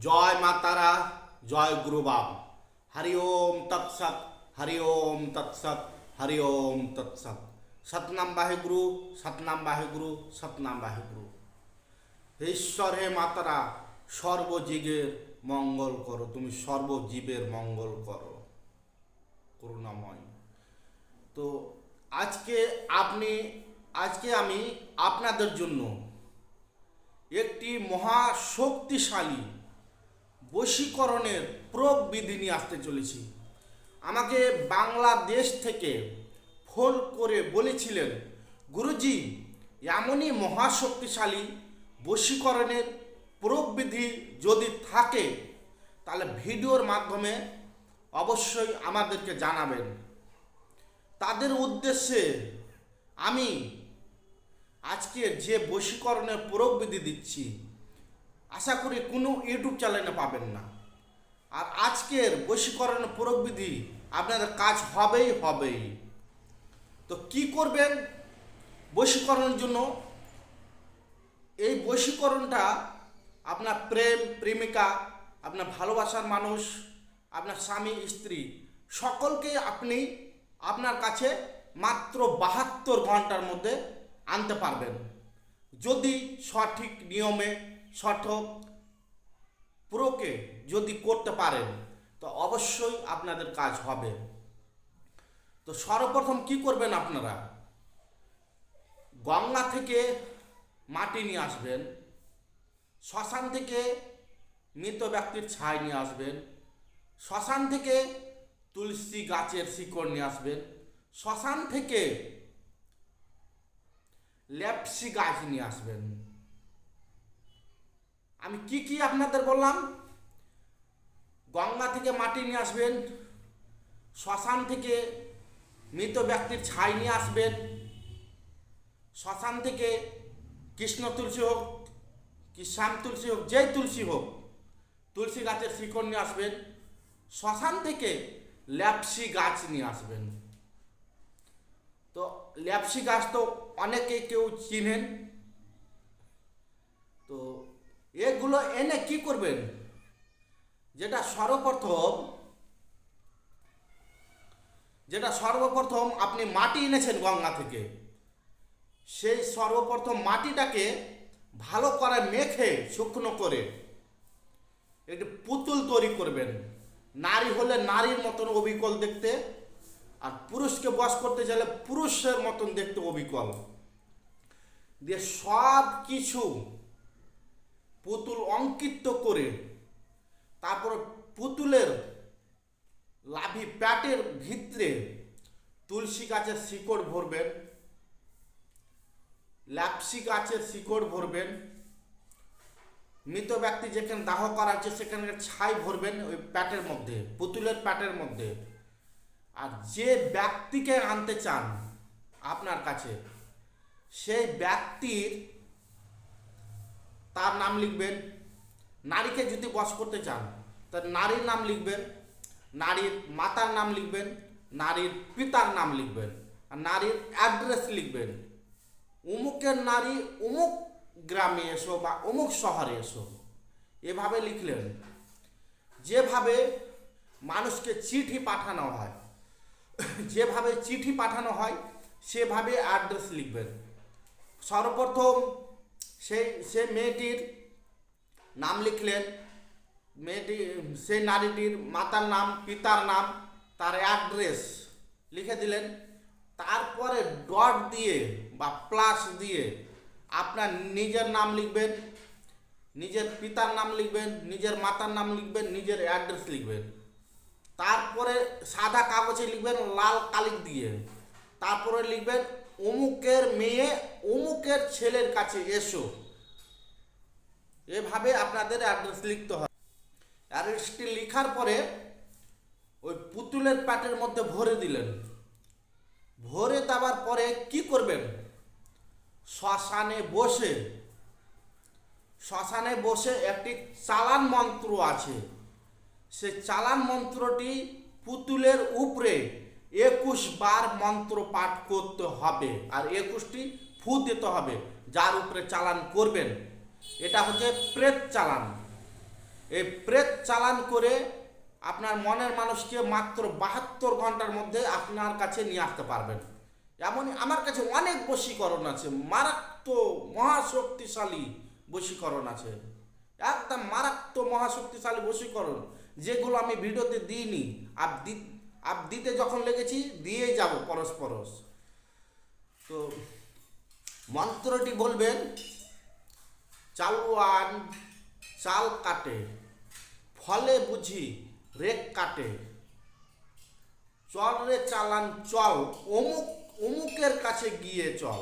জয় মাতারা জয় গুরুবাব হরি ওম তৎসৎ, হরি ওম তৎসৎ, হরি ওম তৎসৎ। সতনাম বাহেগুরু সতনাম বাহেগুরু সতনাম বাহেগুরু ঈশ্বর হে মাতারা সর্বজীবের মঙ্গল করো। তুমি সর্বজীবের মঙ্গল করো। করুণাময়। তো আজকে আপনি, আজকে আমি আপনাদের জন্য একটি মহা শক্তিশালী বশীকরণের প্রয়োগ বিধি নিয়ে আসতে চলেছি। আমাকে বাংলাদেশ থেকে ফোন করে বলেছিলেন, গুরুজি, এমনই মহাশক্তিশালী বশীকরণের প্রয়োগ বিধি যদি থাকে, তাহলে ভিডিওর মাধ্যমে অবশ্যই আমাদেরকে জানাবেন। তাদের উদ্দেশ্যে আমি আজকের যে বশীকরণের প্রয়োগ বিধি দিচ্ছি আশা করি কোনো ইউটিউব চ্যানেলে পাবেন না। আর আজকের বশীকরণের প্রয়োগ বিধি আপনাদের কাজ হবেই হবেই। তো কি করবেন বশীকরণের জন্য? এই বশীকরণটা আপনার প্রেম, প্রেমিকা, আপনার ভালোবাসার মানুষ, আপনার স্বামী, স্ত্রী, সকলকে আপনি আপনার কাছে মাত্র বাহাত্তর ঘণ্টার মধ্যে আনতে পারবেন। যদি সঠিক নিয়মে সঠিক প্রোকে যদি করতে পারেন, তো অবশ্যই আপনাদের কাজ হবে। তো সর্বপ্রথম কি করবেন আপনারা? গঙ্গা থেকে মাটি নিয়ে আসবেন, শ্মশান থেকে মৃত ব্যক্তির ছাই নিয়ে আসবেন, শ্মশান থেকে তুলসী গাছের শিকড় নিয়ে আসবেন, শ্মশান থেকে ল্যাপসি গাছ নিয়ে আসবেন। আমি কি কি আপনাদের বললাম? গঙ্গা থেকে মাটি নিয়ে আসবেন, শ্মশান থেকে মৃত ব্যক্তির ছাই নিয়ে আসবেন, শ্মশান থেকে কৃষ্ণ তুলসী হোক, কি শ্যাম তুলসী হোক, যেই তুলসী হোক, তুলসী গাছের শিকড় নিয়ে আসবেন, শ্মশান থেকে ল্যাপসি গাছ নিয়ে আসবেন। তো ল্যাপসি গাছ তো অনেকে কেউ চিনেন। তো এগুলো এনে কি করবেন? যেটা সর্বপ্রথম যেটা সর্বপ্রথম আপনি মাটি এনেছেন গঙ্গা থেকে। সেই সর্বপ্রথম মাটিটাকে ভালো করে মেখে, শুকনো করে একটি পুতুল তৈরি করবেন। নারী হলে নারীর মতন অবিকল দেখতে, আর পুরুষকে বস করতে চাইলে পুরুষের মতন দেখতে অবিকল। দিয়ে সব কিছু পুতুল অঙ্কিত করে, তারপর পুতুলের লাভি প্যাটের ভিতরে তুলসী গাছের শিকড় ভরবেন, ল্যাপসি গাছের শিকড় ভরবেন, মৃত ব্যক্তি যেখানে দাহ করা হচ্ছে সেখানে ছাই ভরবেন ওই প্যাটের মধ্যে, পুতুলের প্যাটের মধ্যে। আর যে ব্যক্তিকে আনতে চান আপনার কাছে, সেই ব্যক্তির তার নাম লিখবেন। নারীকে যদি বস করতে চান, তার নারীর নাম লিখবেন, নারীর মাতার নাম লিখবেন, নারীর পিতার নাম লিখবেন, আর নারীর অ্যাড্রেস লিখবেন। অমুকের নারী অমুক গ্রামে এসো বা অমুক শহরে এসো। এভাবে লিখলেন। যেভাবে মানুষকে চিঠি পাঠানো হয়, যেভাবে চিঠি পাঠানো হয়, সেভাবে অ্যাড্রেস লিখবেন। সর্বপ্রথম সেই সে মেয়েটির নাম লিখলেন, মেয়েটি সেই নারীটির মাতার নাম, পিতার নাম, তার অ্যাড্রেস লিখে দিলেন। তারপরে ডট দিয়ে বা প্লাস দিয়ে আপনার নিজের নাম লিখবেন, নিজের পিতার নাম লিখবেন, নিজের মাতার নাম লিখবেন, নিজের অ্যাড্রেস লিখবেন। তারপরে সাদা কাগজে লিখবেন, লাল কালিক দিয়ে। তারপরে লিখবেন অমুকের মেয়ে, অমুকের ছেলের কাছে এসো। এভাবে আপনাদের অ্যাড্রেস লিখতে হয় অ্যাড্রেসটি লেখার পরে ওই পুতুলের প্যাটের মধ্যে ভরে দিলেন। ভরে দেওয়ার পরে কি করবেন? শ্মশানে বসে শ্মশানে বসে একটি চালান মন্ত্র আছে। সে চালান মন্ত্রটি পুতুলের উপরে একুশ বার মন্ত্র পাঠ করতে হবে আর একুশটি ফু দিতে হবে, যার উপরে চালান করবেন। এটা হচ্ছে প্রেত চালান। এই প্রেত চালান করে আপনার মনের মানুষকে মাত্র বাহাত্তর ঘণ্টার মধ্যে আপনার কাছে নিয়ে আসতে পারবেন। এমনই আমার কাছে অনেক বশীকরণ আছে, মারাত্মক মহাশক্তিশালী বশীকরণ আছে। একদম মারাত্মক মহাশক্তিশালী বশীকরণ, যেগুলো আমি ভিডিওতে দিইনি। আপ আপ দিতে যখন লেগেছি দিয়ে যাব পরশ তো মন্ত্রটি বলবেন চালওয়ান চাল কাটে, ফলে বুঝি রেক কাটে। চল রে চালান চল, অমুক, অমুকের কাছে গিয়ে চল।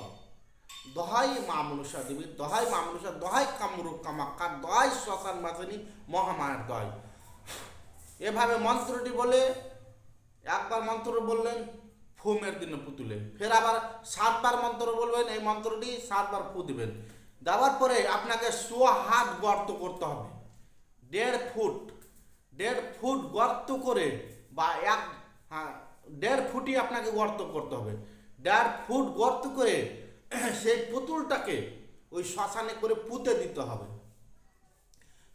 দহাই মা মনুষা দেবী, দহাই মা মনুষা, দহাই কামরু কামাক্কা, দহাই শ্মশান বাসনী মহামায়ের দয়। এভাবে মন্ত্রটি বলে একবার মন্ত্র বললেন, ফুমের দিনে পুতুলে ফের আবার সাতবার মন্ত্র বলবেন, এই মন্ত্রটি সাতবার ফু দিবেন। দেওয়ার পরে আপনাকে শো হাত গর্ত করতে হবে। দেড় ফুট দেড় ফুট গর্ত করে বা এক হ্যাঁ দেড় ফুটই আপনাকে গর্ত করতে হবে। দেড় ফুট গর্ত করে সেই পুতুলটাকে ওই শ্মশানে করে পুঁতে দিতে হবে।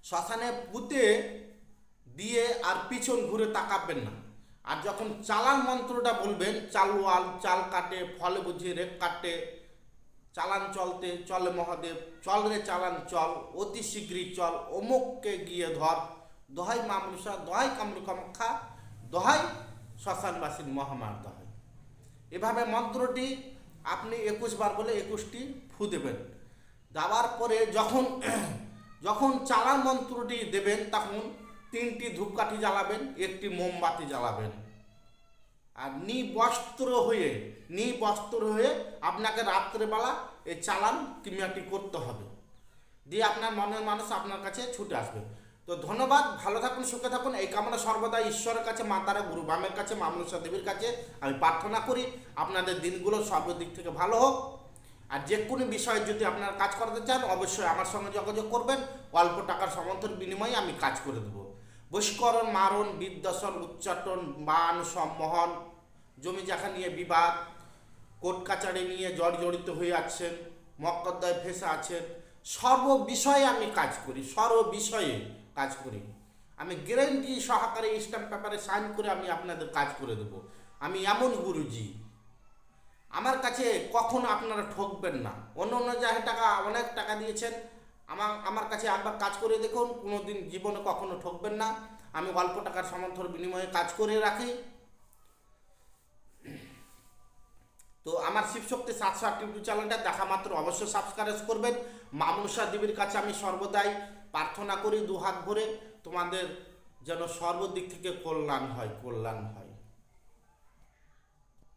শ্মশানে পুঁতে দিয়ে আর পিছন ঘুরে তাকাবেন না। আর যখন চালান মন্ত্রটা বলবেন চালুয়াল চাল কাটে, ফলে বুঝিয়ে রেক কাটে, চালান চলতে, চলে মহাদেব, চল রে চালান চল, অতি শীঘ্রই চল, অমুককে গিয়ে ধর, দহাই মামলুসা দহাই কামরু কামাখ্যা দহাই শ্মশানবাসীর মহামার দহাই এভাবে মন্ত্রটি আপনি একুশ বার বলে একুশটি ফু দেবেন। দেওয়ার পরে যখন যখন চালান মন্ত্রটি দেবেন, তখন তিনটি ধূপকাঠি জ্বালাবেন, একটি মোমবাতি জ্বালাবেন। আর নিবস্ত্র হয়ে নিবস্ত্র হয়ে আপনাকে রাত্রেবেলা এই চালান ক্রিয়াটি করতে হবে। দিয়ে আপনার মনের মানুষ আপনার কাছে ছুটে আসবে। তো ধন্যবাদ, ভালো থাকুন, সুখে থাকুন। এই কামনা সর্বদা ঈশ্বরের কাছে মাতারা গুরু বামের কাছে মামনুষা দেবীর কাছে আমি প্রার্থনা করি। আপনাদের দিনগুলো সর্বদিক থেকে ভালো হোক। আর যে কোনো বিষয়ে যদি আপনারা কাজ করাতে চান, অবশ্যই আমার সঙ্গে যোগাযোগ করবেন। অল্প টাকার সমর্থন বিনিময়ে আমি কাজ করে দেবো। বশীকরণ মারণ বিদ্যাসন উচ্চাটন বান সম্মোহন, জমি জায়গা নিয়ে বিবাদ, কোর্ট কাচারি নিয়ে জর্জরিত হয়ে আছেন মকদ্দায় ফেসে আছেন। সর্ব বিষয়ে আমি কাজ করি, সর্ব বিষয়ে কাজ করি। আমি গ্যারেন্টি সহকারে স্ট্যাম্প পেপারে সাইন করে আমি আপনাদের কাজ করে দেবো। আমি এমন গুরুজি। আমার কাছে কখনো আপনারা ঠকবেন না। অন্য অন্য জায়গায় টাকা, অনেক টাকা দিয়েছেন আমার আমার কাছে একবার কাজ করে দেখুন কোনো দিন জীবনে কখনো ঠকবেন না। আমি অল্প টাকার সমর্থন বিনিময়ে কাজ করে রাখি। তো আমার শিবশক্তি সাতশো আট ইউটিউব চ্যানেলটা দেখা মাত্র অবশ্যই সাবস্ক্রাইব করবেন। মামুষা দেবীর কাছে আমি সর্বদাই প্রার্থনা করি দু হাত ভরে। তোমাদের যেন সর্বদিক থেকে কল্যাণ হয় কল্যাণ হয়।